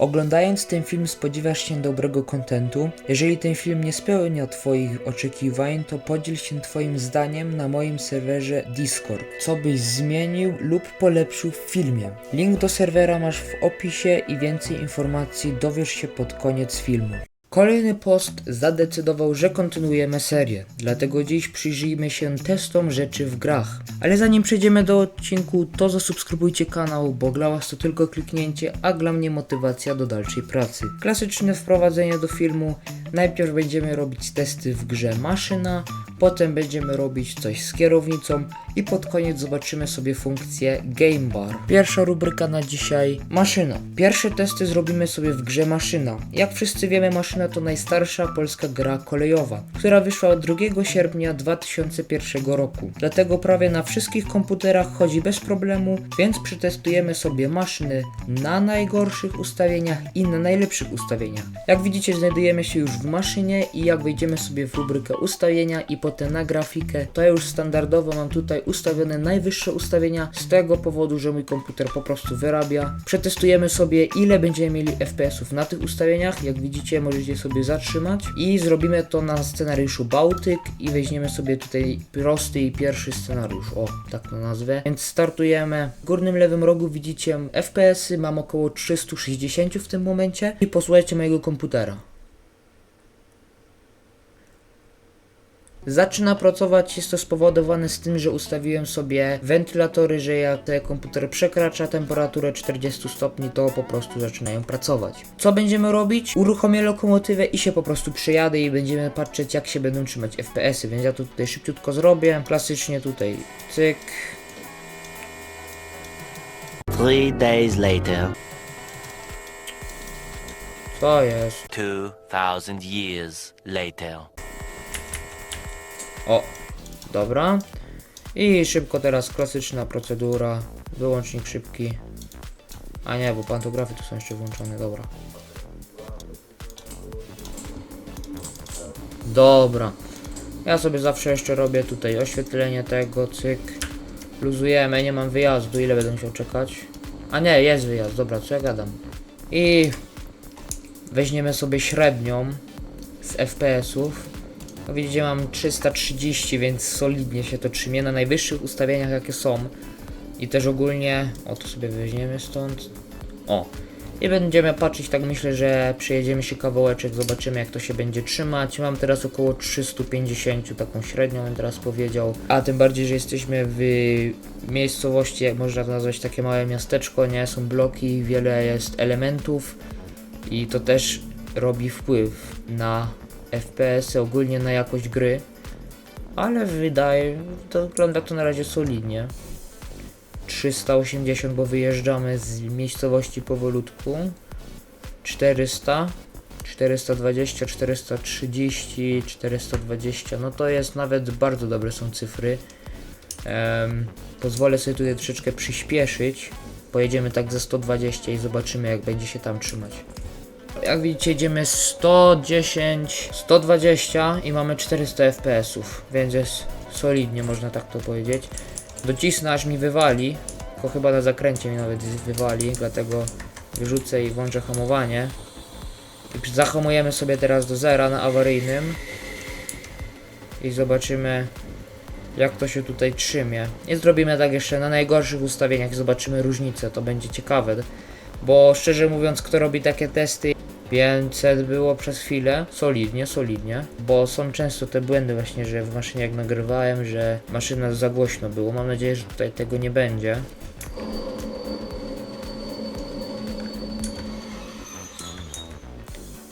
Oglądając ten film spodziewasz się dobrego kontentu. Jeżeli ten film nie spełnia Twoich oczekiwań, to podziel się Twoim zdaniem na moim serwerze Discord, co byś zmienił lub polepszył w filmie. Link do serwera masz w opisie i więcej informacji dowiesz się pod koniec filmu. Kolejny post zadecydował, że kontynuujemy serię, dlatego dziś przyjrzyjmy się testom rzeczy w grach. Ale zanim przejdziemy do odcinku, to zasubskrybujcie kanał, bo dla was to tylko kliknięcie, a dla mnie motywacja do dalszej pracy. Klasyczne wprowadzenie do filmu. Najpierw będziemy robić testy w grze Maszyna, potem będziemy robić coś z kierownicą i pod koniec zobaczymy sobie funkcję Game Bar. Pierwsza rubryka na dzisiaj Maszyna. Pierwsze testy zrobimy sobie w grze Maszyna. Jak wszyscy wiemy, Maszyna to najstarsza polska gra kolejowa, która wyszła 2 sierpnia 2001 roku. Dlatego prawie na wszystkich komputerach chodzi bez problemu, więc przetestujemy sobie maszyny na najgorszych ustawieniach i na najlepszych ustawieniach. Jak widzicie, znajdujemy się już w maszynie i jak wejdziemy sobie w rubrykę ustawienia i potem na grafikę, to ja już standardowo mam tutaj ustawione najwyższe ustawienia z tego powodu, że mój komputer po prostu wyrabia. Przetestujemy sobie ile będziemy mieli FPS-ów na tych ustawieniach. Jak widzicie, możecie sobie zatrzymać i zrobimy to na scenariuszu Bałtyk i weźmiemy sobie tutaj prosty i pierwszy scenariusz, o tak to nazwę. Więc startujemy. W górnym lewym rogu widzicie FPS-y, mam około 360 w tym momencie i posłuchajcie mojego komputera. Zaczyna pracować, jest to spowodowane z tym, że ustawiłem sobie wentylatory, że jak ten komputer przekracza temperaturę 40 stopni, to po prostu zaczynają pracować. Co będziemy robić? Uruchomię lokomotywę i się po prostu przejadę i będziemy patrzeć jak się będą trzymać FPS-y, więc ja to tutaj szybciutko zrobię. Klasycznie tutaj cyk, Three days later, to jest. 2000 years later. O, dobra. I szybko teraz klasyczna procedura. Wyłącznik szybki. A nie, bo pantografy tu są jeszcze włączone, dobra. Dobra. Ja sobie zawsze jeszcze robię tutaj oświetlenie tego, cyk. Luzujemy, nie mam wyjazdu, ile będę musiał czekać? A nie, jest wyjazd, dobra, co ja gadam? I weźmiemy sobie średnią z FPS-ów. No widzicie, mam 330, więc solidnie się to trzymie na najwyższych ustawieniach, jakie są. I też ogólnie, o to sobie weźmiemy stąd. O. I będziemy patrzeć, tak myślę, że przejedziemy się kawałeczek, zobaczymy jak to się będzie trzymać. Mam teraz około 350, taką średnią bym teraz powiedział. A tym bardziej, że jesteśmy w miejscowości, jak można to nazwać, takie małe miasteczko, nie? Są bloki, wiele jest elementów i to też robi wpływ na FPS, -y, ogólnie na jakość gry. Ale wydaje, to wygląda to na razie solidnie. 380, bo wyjeżdżamy z miejscowości powolutku. 400, 420, 430, 420. No to jest nawet bardzo dobre są cyfry. Em, pozwolę sobie tutaj troszeczkę przyspieszyć. Pojedziemy tak ze 120 i zobaczymy jak będzie się tam trzymać. Jak widzicie idziemy 110, 120 i mamy 400 FPS-ów, więc jest solidnie można tak to powiedzieć. Docisnę aż mi wywali, tylko chyba na zakręcie mi nawet wywali, dlatego wyrzucę i włączę hamowanie. I zahamujemy sobie teraz do zera na awaryjnym i zobaczymy jak to się tutaj trzymie. I zrobimy tak jeszcze na najgorszych ustawieniach, zobaczymy różnicę, to będzie ciekawe. Bo szczerze mówiąc, kto robi takie testy, 500 było przez chwilę, solidnie, solidnie, bo są często te błędy właśnie, że w maszynie jak nagrywałem, że maszyna za głośno było. Mam nadzieję, że tutaj tego nie będzie.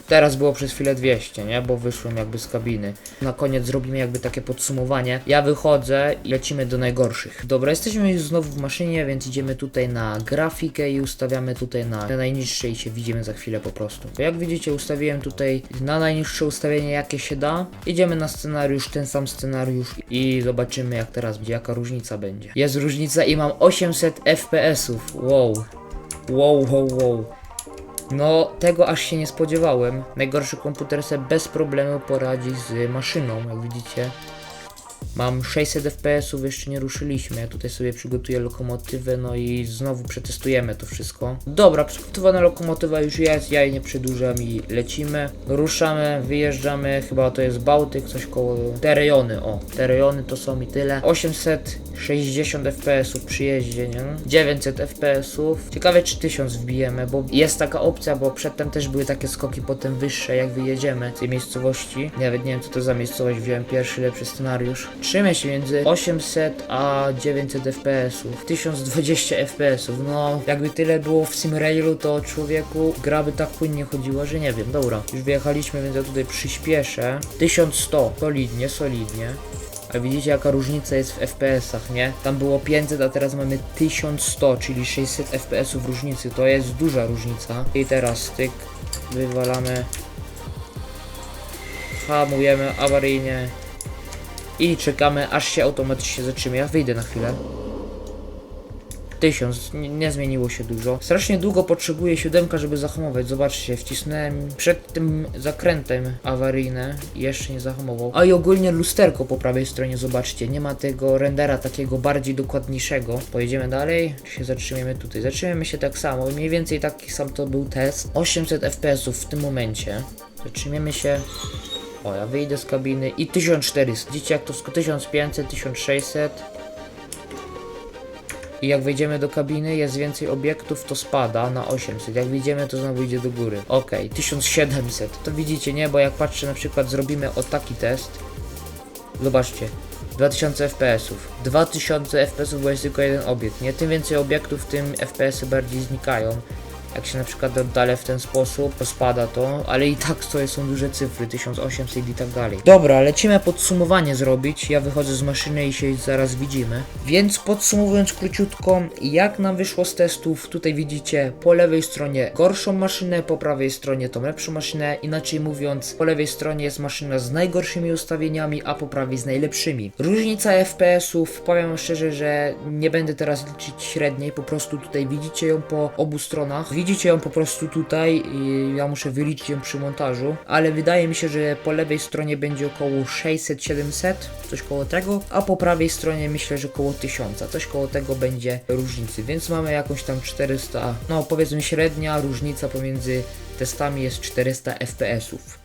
Teraz było przez chwilę 200, nie? Bo wyszłem jakby z kabiny. Na koniec zrobimy jakby takie podsumowanie. Ja wychodzę i lecimy do najgorszych. Dobra, jesteśmy już znowu w maszynie, więc idziemy tutaj na grafikę i ustawiamy tutaj na, na najniższe i się widzimy za chwilę po prostu. Jak widzicie ustawiłem tutaj na najniższe ustawienie jakie się da. Idziemy na scenariusz, ten sam scenariusz i zobaczymy jak teraz będzie, jaka różnica będzie. Jest różnica i mam 800 FPS-ów. Wow. Wow, wow, wow. No, tego aż się nie spodziewałem. Najgorszy komputer sobie bez problemu poradzi z maszyną, jak widzicie. Mam 600 FPS-ów, jeszcze nie ruszyliśmy. Ja tutaj sobie przygotuję lokomotywę, no i znowu przetestujemy to wszystko. Dobra, przygotowana lokomotywa już jest, ja jej nie przedłużam i lecimy. Ruszamy, wyjeżdżamy, chyba to jest Bałtyk, coś koło te rejony, o. Te rejony to są i tyle. 860 FPS-ów przy jeździe, nie? 900 FPS-ów. Ciekawe czy 1000 wbijemy, bo jest taka opcja, bo przedtem też były takie skoki potem wyższe, jak wyjedziemy z tej miejscowości. Nawet nie wiem co to za miejscowość, wziąłem pierwszy lepszy scenariusz. Trzymaj się między 800 a 900 FPS-ów. 1020 FPS-ów. No, jakby tyle było w Simrailu, to człowieku gra by tak płynnie chodziła, że nie wiem. Dobra, już wyjechaliśmy, więc ja tutaj przyspieszę. 1100, solidnie, solidnie. A widzicie jaka różnica jest w FPS-ach, nie? Tam było 500, a teraz mamy 1100, czyli 600 FPS-ów różnicy. To jest duża różnica. I teraz styk, wywalamy. Hamujemy awaryjnie. I czekamy aż się automatycznie zatrzyma. Ja wyjdę na chwilę. Tysiąc, nie, nie zmieniło się dużo. Strasznie długo potrzebuję siódemka, żeby zahamować. Zobaczcie, wcisnąłem przed tym zakrętem awaryjne jeszcze nie zahamował. A i ogólnie lusterko po prawej stronie, zobaczcie, nie ma tego rendera takiego bardziej dokładniejszego. Pojedziemy dalej, się zatrzymiemy tutaj? Zatrzymiemy się tak samo, mniej więcej taki sam to był test. 800 fps w tym momencie. Zatrzymiemy się o, ja wyjdę z kabiny i 1400. Widzicie jak to sk- 1500, 1600. I jak wejdziemy do kabiny, jest więcej obiektów, to spada na 800. Jak wyjdziemy, to znowu idzie do góry. Ok, 1700. To widzicie, nie? Bo jak patrzę, na przykład zrobimy o taki test. Zobaczcie. 2000 FPS-ów. 2000 FPS-ów, bo jest tylko jeden obiekt. Nie tym więcej obiektów, tym FPS-y bardziej znikają. Jak się na przykład oddalę w ten sposób, to spada to, ale i tak to są duże cyfry, 1800 i tak dalej. Dobra, lecimy podsumowanie zrobić. Ja wychodzę z maszyny i się zaraz widzimy. Więc podsumowując króciutko, jak nam wyszło z testów, tutaj widzicie po lewej stronie gorszą maszynę, po prawej stronie tą lepszą maszynę. Inaczej mówiąc, po lewej stronie jest maszyna z najgorszymi ustawieniami, a po prawej z najlepszymi. Różnica FPS-ów, powiem szczerze, że nie będę teraz liczyć średniej, po prostu tutaj widzicie ją po obu stronach. Widzicie ją po prostu tutaj i ja muszę wyliczyć ją przy montażu, ale wydaje mi się, że po lewej stronie będzie około 600-700, coś koło tego, a po prawej stronie myślę, że około 1000, coś koło tego będzie różnicy, więc mamy jakąś tam 400, no powiedzmy średnia różnica pomiędzy testami jest 400 FPS-ów.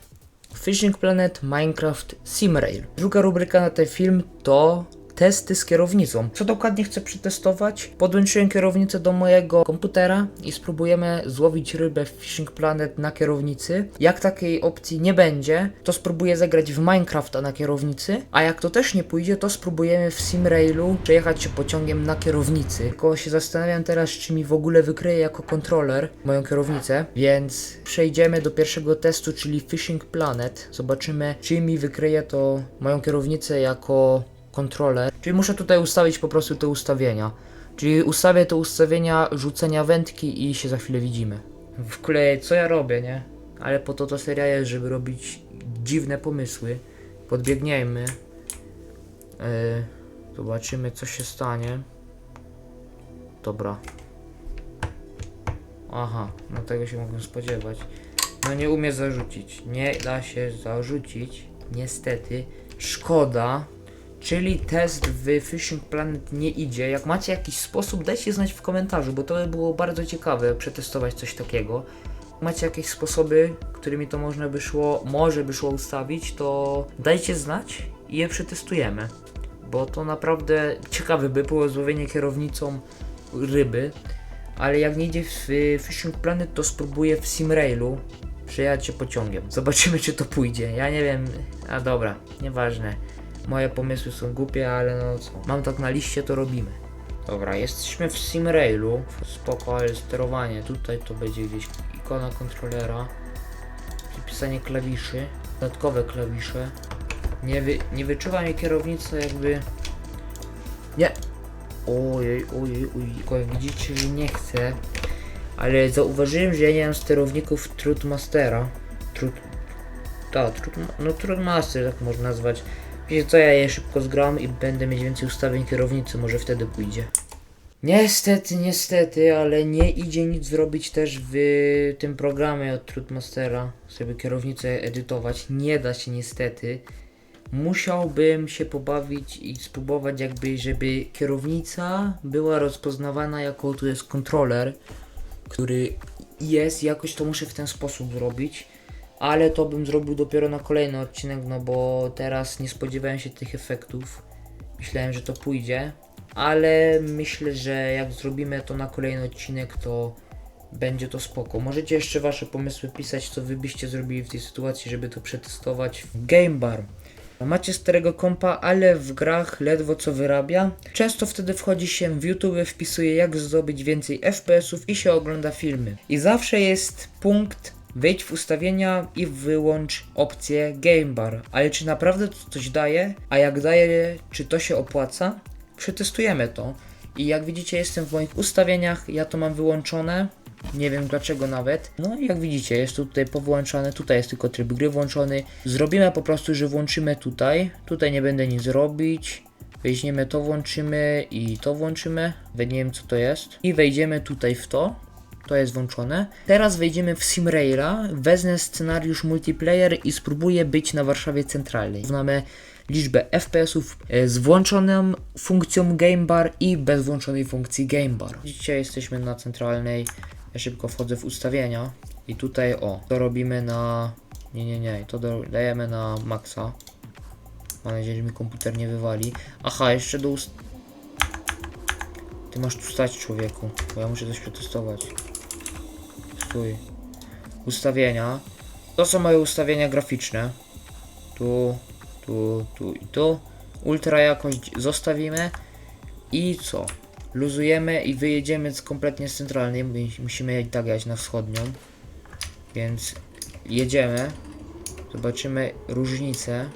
Fishing Planet Minecraft Simrail. Druga rubryka na ten film to testy z kierownicą. Co dokładnie chcę przetestować? Podłączyłem kierownicę do mojego komputera i spróbujemy złowić rybę w Fishing Planet na kierownicy. Jak takiej opcji nie będzie, to spróbuję zagrać w Minecrafta na kierownicy, a jak to też nie pójdzie, to spróbujemy w Simrailu przejechać się pociągiem na kierownicy. Tylko się zastanawiam teraz, czy mi w ogóle wykryje jako kontroler moją kierownicę, więc przejdziemy do pierwszego testu, czyli Fishing Planet. Zobaczymy, czy mi wykryje to moją kierownicę jako kontroler. Czyli muszę tutaj ustawić po prostu te ustawienia. Czyli ustawię te ustawienia rzucenia wędki i się za chwilę widzimy. W ogóle co ja robię, nie? Ale po to to seria jest, żeby robić dziwne pomysły. Podbiegniemy. Yy, zobaczymy co się stanie. Dobra. Aha, no tego się mogłem spodziewać. No nie umie zarzucić. Nie da się zarzucić. Niestety. Szkoda. Czyli test w Fishing Planet nie idzie. Jak macie jakiś sposób, dajcie znać w komentarzu, bo to by było bardzo ciekawe przetestować coś takiego. Macie jakieś sposoby, którymi to można by szło, może by szło ustawić, to dajcie znać i je przetestujemy. Bo to naprawdę ciekawe by było złowienie kierownicą ryby. Ale jak nie idzie w Fishing Planet, to spróbuję w Simrailu przejechać się pociągiem. Zobaczymy, czy to pójdzie. Ja nie wiem. A dobra, nieważne. Moje pomysły są głupie, ale no co. Mam tak na liście, to robimy. Dobra, jesteśmy w Simrailu. Spoko, ale sterowanie. Tutaj to będzie gdzieś ikona kontrolera. Przypisanie klawiszy. Dodatkowe klawisze. Nie, wy, nie wyczuwa mnie kierownica jakby... Nie! Ojej, ojej, ojej, widzicie, że nie chcę. Ale zauważyłem, że ja nie mam sterowników Trudmastera. Trud... Tak, trud... no Trudmaster tak można nazwać. Wiecie co, ja je szybko zgram i będę mieć więcej ustawień kierownicy, może wtedy pójdzie. Niestety, niestety, ale nie idzie nic zrobić też w tym programie od Trudmastera, żeby kierownicę edytować. Nie da się niestety. musiałbym się pobawić i spróbować jakby, żeby kierownica była rozpoznawana jako tu jest kontroler, który jest, jakoś to muszę w ten sposób zrobić, ale to bym zrobił dopiero na kolejny odcinek, no bo teraz nie spodziewałem się tych efektów. Myślałem, że to pójdzie, ale myślę, że jak zrobimy to na kolejny odcinek, to będzie to spoko. Możecie jeszcze wasze pomysły pisać, co wy byście zrobili w tej sytuacji, żeby to przetestować w Game Bar. Macie starego kompa, ale w grach ledwo co wyrabia. Często wtedy wchodzi się w YouTube, wpisuje jak zdobyć więcej FPS-ów i się ogląda filmy. I zawsze jest punkt wejdź w ustawienia i wyłącz opcję Game Bar. Ale czy naprawdę to coś daje? A jak daje, czy to się opłaca? Przetestujemy to. I jak widzicie, jestem w moich ustawieniach, ja to mam wyłączone. Nie wiem dlaczego nawet. No i jak widzicie, jest to tutaj powłączane. Tutaj jest tylko tryb gry włączony. Zrobimy po prostu, że włączymy tutaj. Tutaj nie będę nic robić. Weźmiemy to, włączymy i to włączymy. Nie wiem co to jest. I wejdziemy tutaj w to. To jest włączone. Teraz wejdziemy w Simraila, wezmę scenariusz multiplayer i spróbuję być na Warszawie Centralnej. Znamy liczbę FPS-ów z włączoną funkcją Game Bar i bez włączonej funkcji Game Bar. Dzisiaj jesteśmy na Centralnej. Ja szybko wchodzę w ustawienia i tutaj o, to robimy na... Nie, nie, nie, to dajemy na maksa. Mam nadzieję, że mi komputer nie wywali. Aha, jeszcze do ust... Ty masz tu stać człowieku, bo ja muszę coś przetestować. Ustawienia. To są moje ustawienia graficzne. Tu, tu, tu i tu. Ultra jakość zostawimy. I co? Luzujemy i wyjedziemy kompletnie z centralnej. My Musimy i tak jechać na wschodnią. Więc jedziemy. Zobaczymy różnicę.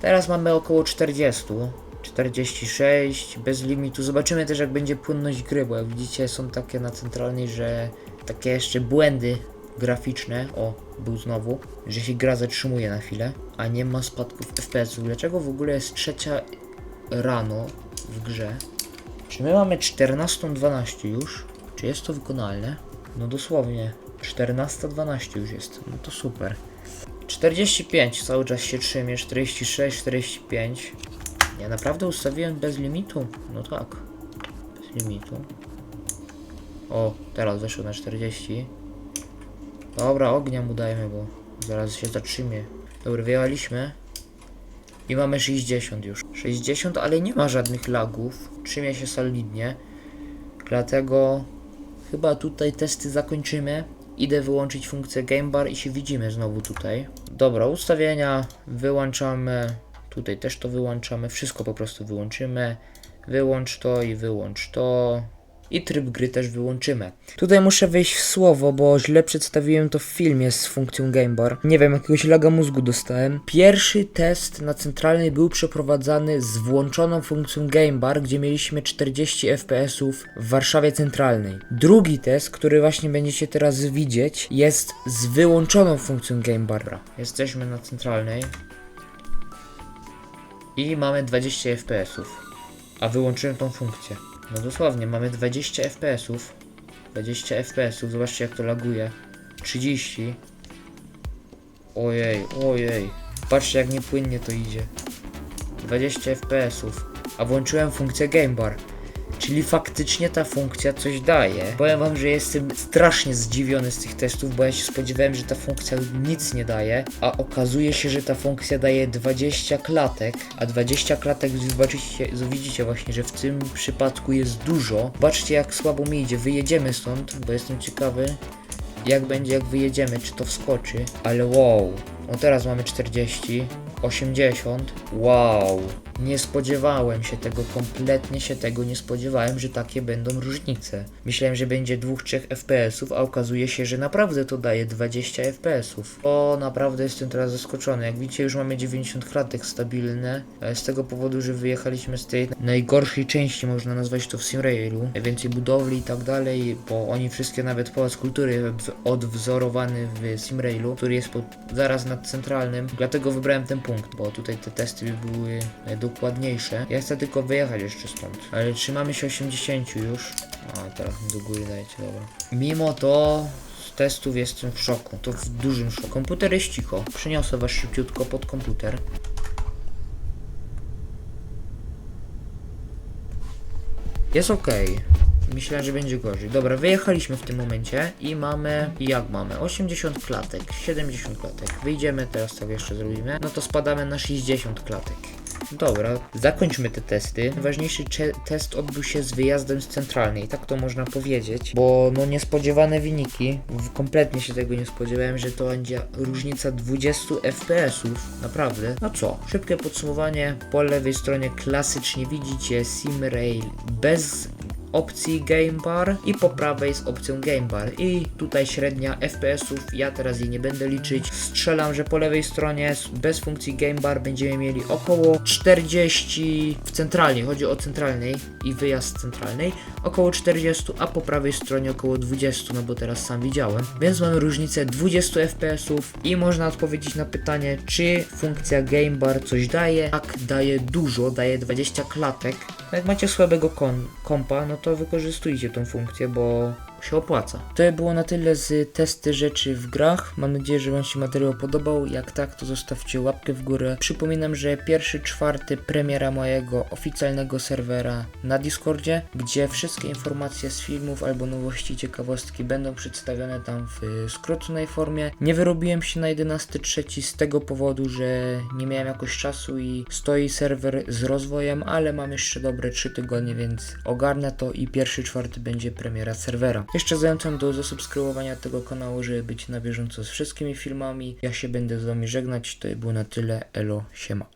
Teraz mamy około 40. 46 bez limitu. Zobaczymy też jak będzie płynność gry, bo jak widzicie są takie na centralnej, że takie jeszcze błędy graficzne. O, był znowu, że się gra zatrzymuje na chwilę, a nie ma spadków FPS-ów. Dlaczego w ogóle jest trzecia rano w grze? Czy my mamy 14.12 już? Czy jest to wykonalne? No dosłownie. 14.12 już jest. No to super. 45 cały czas się trzymie, 46, 45. Ja naprawdę ustawiłem bez limitu? No tak. Bez limitu. O, teraz weszło na 40. Dobra, ognia mu dajmy, bo zaraz się zatrzymie. Dobra, wyjechaliśmy. I mamy 60 już. 60, ale nie ma żadnych lagów. Trzymie się solidnie. Dlatego chyba tutaj testy zakończymy. Idę wyłączyć funkcję Game Bar i się widzimy znowu tutaj. Dobra, ustawienia wyłączamy. Tutaj też to wyłączamy. Wszystko po prostu wyłączymy. Wyłącz to i wyłącz to. I tryb gry też wyłączymy. Tutaj muszę wejść w słowo, bo źle przedstawiłem to w filmie z funkcją Game Bar. Nie wiem, jakiegoś laga mózgu dostałem. Pierwszy test na centralnej był przeprowadzany z włączoną funkcją Game Bar, gdzie mieliśmy 40 FPS-ów w Warszawie Centralnej. Drugi test, który właśnie będziecie teraz widzieć, jest z wyłączoną funkcją Game Bar. Jesteśmy na centralnej. I mamy 20 FPS-ów. A wyłączyłem tą funkcję. No dosłownie, mamy 20 FPS-ów. 20 FPS-ów, zobaczcie jak to laguje. 30. Ojej, ojej. Patrzcie jak niepłynnie to idzie. 20 FPS-ów. A włączyłem funkcję Game Bar. Czyli faktycznie ta funkcja coś daje. Powiem wam, że jestem strasznie zdziwiony z tych testów, bo ja się spodziewałem, że ta funkcja nic nie daje, a okazuje się, że ta funkcja daje 20 klatek, a 20 klatek zobaczycie, widzicie właśnie, że w tym przypadku jest dużo. Zobaczcie jak słabo mi idzie, wyjedziemy stąd, bo jestem ciekawy jak będzie jak wyjedziemy, czy to wskoczy, ale wow, no teraz mamy 40, 80, wow, nie spodziewałem się tego, kompletnie się tego nie spodziewałem, że takie będą różnice. Myślałem, że będzie 2-3 FPS-ów, a okazuje się, że naprawdę to daje 20 FPS-ów. O, naprawdę jestem teraz zaskoczony. Jak widzicie, już mamy 90 klatek stabilne, e, z tego powodu, że wyjechaliśmy z tej najgorszej części, można nazwać to w Simrailu. Najwięcej budowli i tak dalej, bo oni wszystkie, nawet Pałac Kultury odw- odwzorowany w Simrailu, który jest pod, zaraz nad centralnym, dlatego wybrałem ten punkt, bo tutaj te testy były e, dokładniejsze. Ja chcę tylko wyjechać jeszcze stąd. Ale trzymamy się 80 już. A, teraz do góry dajcie, dobra. Mimo to z testów jestem w szoku. To w dużym szoku. Komputer jest cicho. Przeniosę was szybciutko pod komputer. Jest ok. Myślałem, że będzie gorzej. Dobra, wyjechaliśmy w tym momencie i mamy, jak mamy? 80 klatek, 70 klatek. Wyjdziemy teraz, tak jeszcze zrobimy. No to spadamy na 60 klatek. Dobra, zakończmy te testy. Ważniejszy cze- test odbył się z wyjazdem z centralnej, tak to można powiedzieć, bo no niespodziewane wyniki, kompletnie się tego nie spodziewałem, że to będzie różnica 20 FPS-ów, naprawdę. No co, szybkie podsumowanie, po lewej stronie klasycznie widzicie SimRail bez opcji Game Bar i po prawej z opcją Game Bar. I tutaj średnia FPS-ów, ja teraz jej nie będę liczyć, strzelam, że po lewej stronie bez funkcji Game Bar będziemy mieli około 40 w centralnej, chodzi o centralnej i wyjazd centralnej, około 40, a po prawej stronie około 20, no bo teraz sam widziałem, więc mamy różnicę 20 FPS-ów i można odpowiedzieć na pytanie, czy funkcja Game Bar coś daje, tak daje dużo, daje 20 klatek, jak macie słabego kompa, no to wykorzystujcie tą funkcję, bo się opłaca. To było na tyle z testy rzeczy w grach. Mam nadzieję, że Wam się materiał podobał. Jak tak, to zostawcie łapkę w górę. Przypominam, że pierwszy, czwarty premiera mojego oficjalnego serwera na Discordzie, gdzie wszystkie informacje z filmów albo nowości, ciekawostki będą przedstawione tam w y, skróconej formie. Nie wyrobiłem się na 11.3 z tego powodu, że nie miałem jakoś czasu i stoi serwer z rozwojem, ale mam jeszcze dobre 3 tygodnie, więc ogarnę to i pierwszy, czwarty będzie premiera serwera. Jeszcze zachęcam do zasubskrybowania tego kanału, żeby być na bieżąco z wszystkimi filmami. Ja się będę z wami żegnać. To było na tyle. Elo, siema.